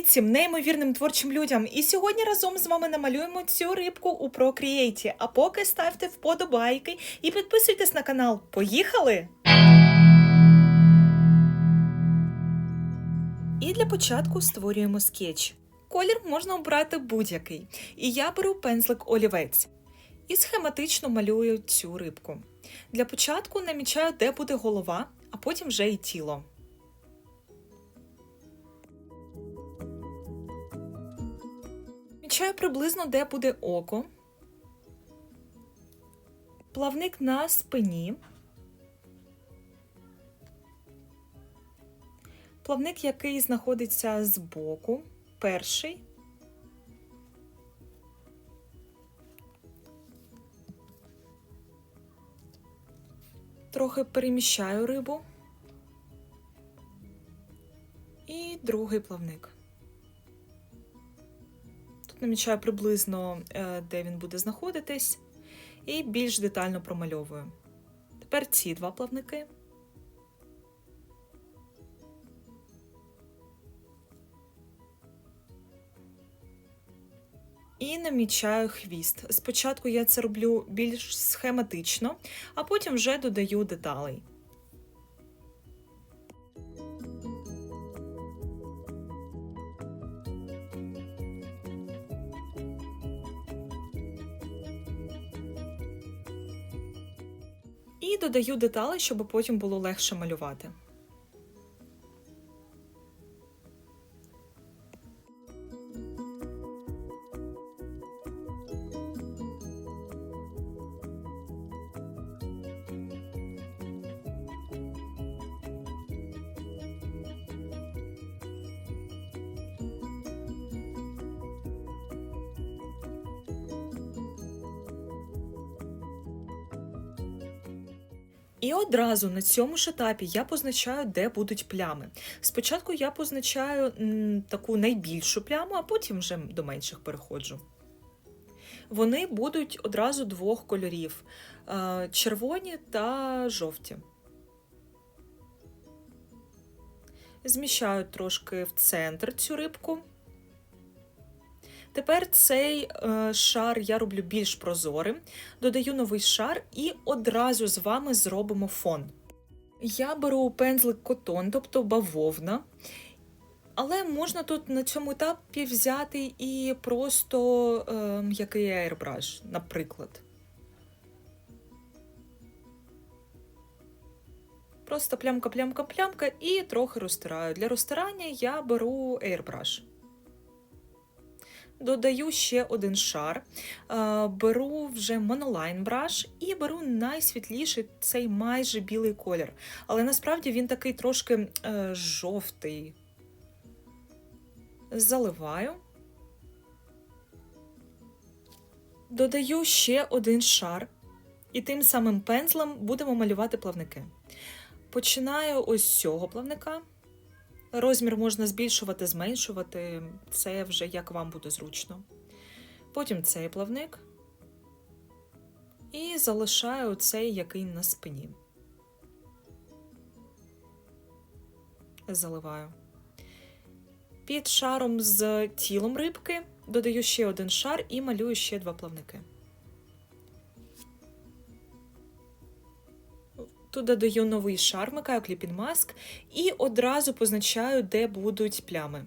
Привіт всім неймовірним творчим людям! І сьогодні разом з вами намалюємо цю рибку у Procreate. А поки ставте вподобайки і підписуйтесь на канал. Поїхали! І для початку створюємо скетч. Колір можна обрати будь-який. І я беру пензлик олівець і схематично малюю цю рибку. Для початку намічаю, де буде голова, а потім вже і тіло. Мічаю приблизно, де буде око, плавник на спині, плавник, який знаходиться збоку, перший. Трохи переміщаю рибу. І другий плавник. Намічаю приблизно, е, де він буде знаходитись, і більш детально промальовую. Тепер ці два плавники. І намічаю хвіст. Спочатку я це роблю більш схематично, а потім вже додаю деталей. Додаю детали, щоб потім було легше малювати. І одразу на цьому ж етапі я позначаю, де будуть плями. Спочатку я позначаю м, таку найбільшу пляму, а потім вже до менших переходжу. Вони будуть одразу двох кольорів: е, червоні та жовті. Зміщаю трошки в центр цю рибку. Тепер цей е, шар я роблю більш прозорим, додаю новий шар і одразу з вами зробимо фон. Я беру пензлик котон, тобто бавовна. Але можна тут на цьому етапі взяти і просто е, м'який аербраш, наприклад. Просто плямка, плямка, плямка і трохи розтираю. Для розтирання я беру airbrush. Додаю ще один шар, е, беру вже монолайн браш і беру найсвітліший цей майже білий колір. Але насправді він такий трошки е, жовтий. Заливаю. Додаю ще один шар, і тим самим пензлем будемо малювати плавники. Починаю ось з цього плавника. Розмір можна збільшувати, зменшувати, це вже як вам буде зручно. Потім цей плавник і залишаю цей, який на спині. Заливаю. Під шаром з тілом рибки додаю ще один шар і малюю ще два плавники. Тут додаю новий шар, вмикаю кліпін маск і одразу позначаю, де будуть плями.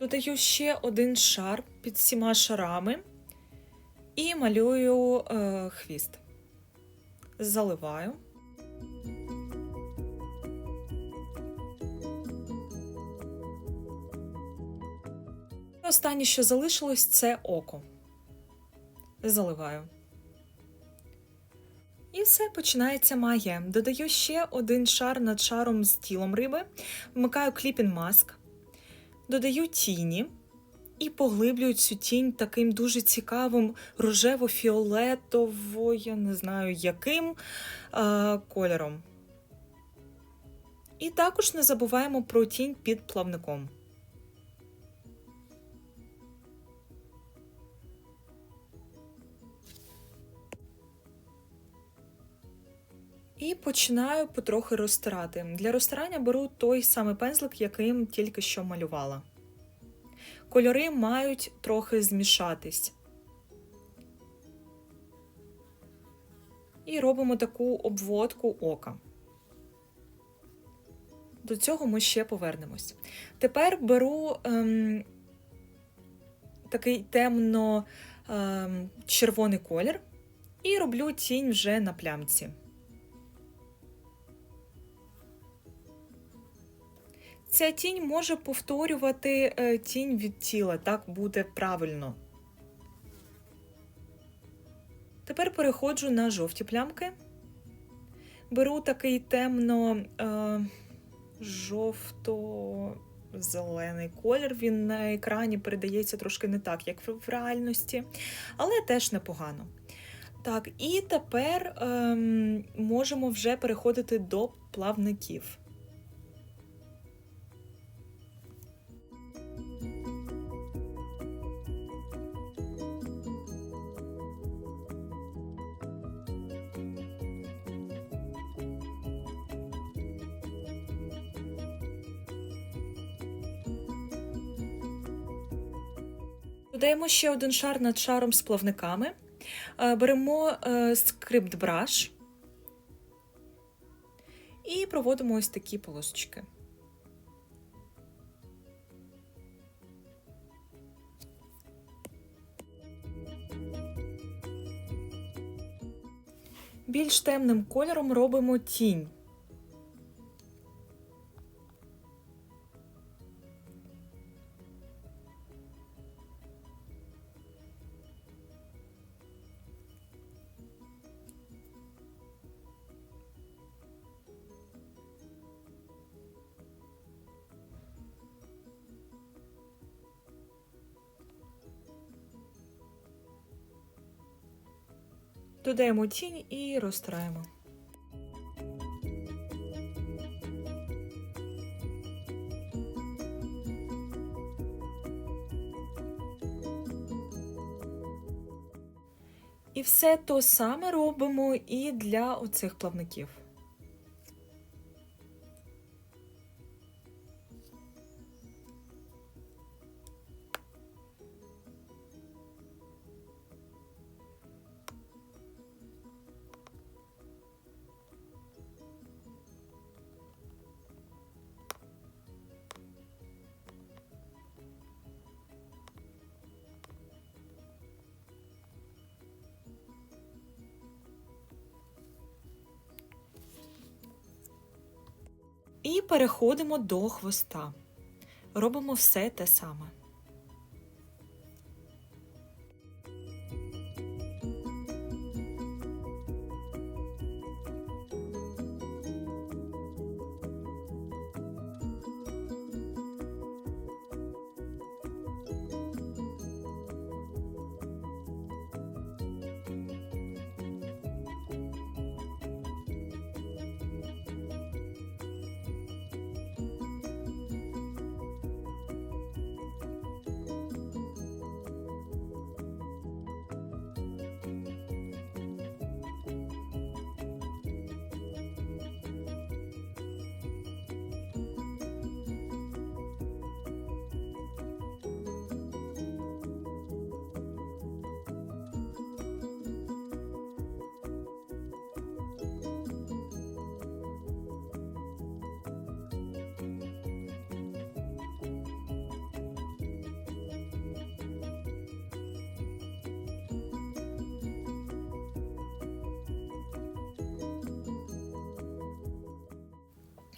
Додаю ще один шар під всіма шарами. І малюю е, хвіст. Заливаю. Останнє, що залишилось, це око. Заливаю. І все починається магія. Додаю ще один шар над шаром з тілом риби, вмикаю кліпін маск, додаю тіні і поглиблюю цю тінь таким дуже цікавим рожево-фіолетово, я не знаю яким а, кольором. І також не забуваємо про тінь під плавником. І починаю потрохи розтирати. Для розтирання беру той самий пензлик, яким тільки що малювала. Кольори мають трохи змішатись. І робимо таку обводку ока. До цього ми ще повернемось. Тепер беру ем, такий темно ем, червоний колір і роблю тінь вже на плямці. Ця тінь може повторювати е, тінь від тіла, так буде правильно. Тепер переходжу на жовті плямки. Беру такий темно е, жовто-зелений колір. Він на екрані передається трошки не так, як в реальності, але теж непогано. Так, і тепер е, можемо вже переходити до плавників. Додаємо ще один шар над шаром з плавниками. Е, Беремо е, скрипт браш і проводимо ось такі полосочки. Більш темним кольором робимо тінь. Додаємо тінь і розтираємо. І все то саме робимо і для оцих плавників. І переходимо до хвоста. Робимо все те саме.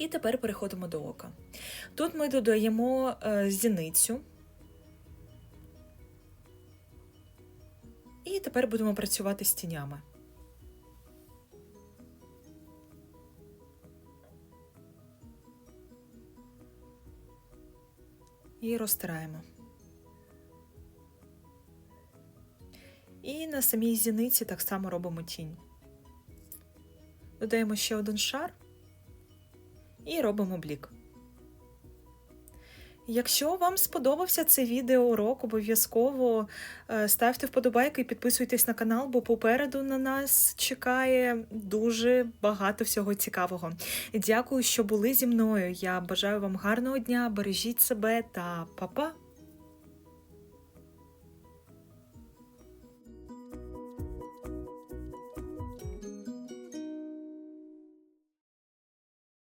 І тепер переходимо до ока. Тут ми додаємо е, зіницю. І тепер будемо працювати з тінями. І розтираємо. І на самій зіниці так само робимо тінь. Додаємо ще один шар і робимо блік. Якщо вам сподобався цей відеоурок, обов'язково е, ставте вподобайки і підписуйтесь на канал, бо попереду на нас чекає дуже багато всього цікавого. Дякую, що були зі мною. Я бажаю вам гарного дня, бережіть себе та па-па!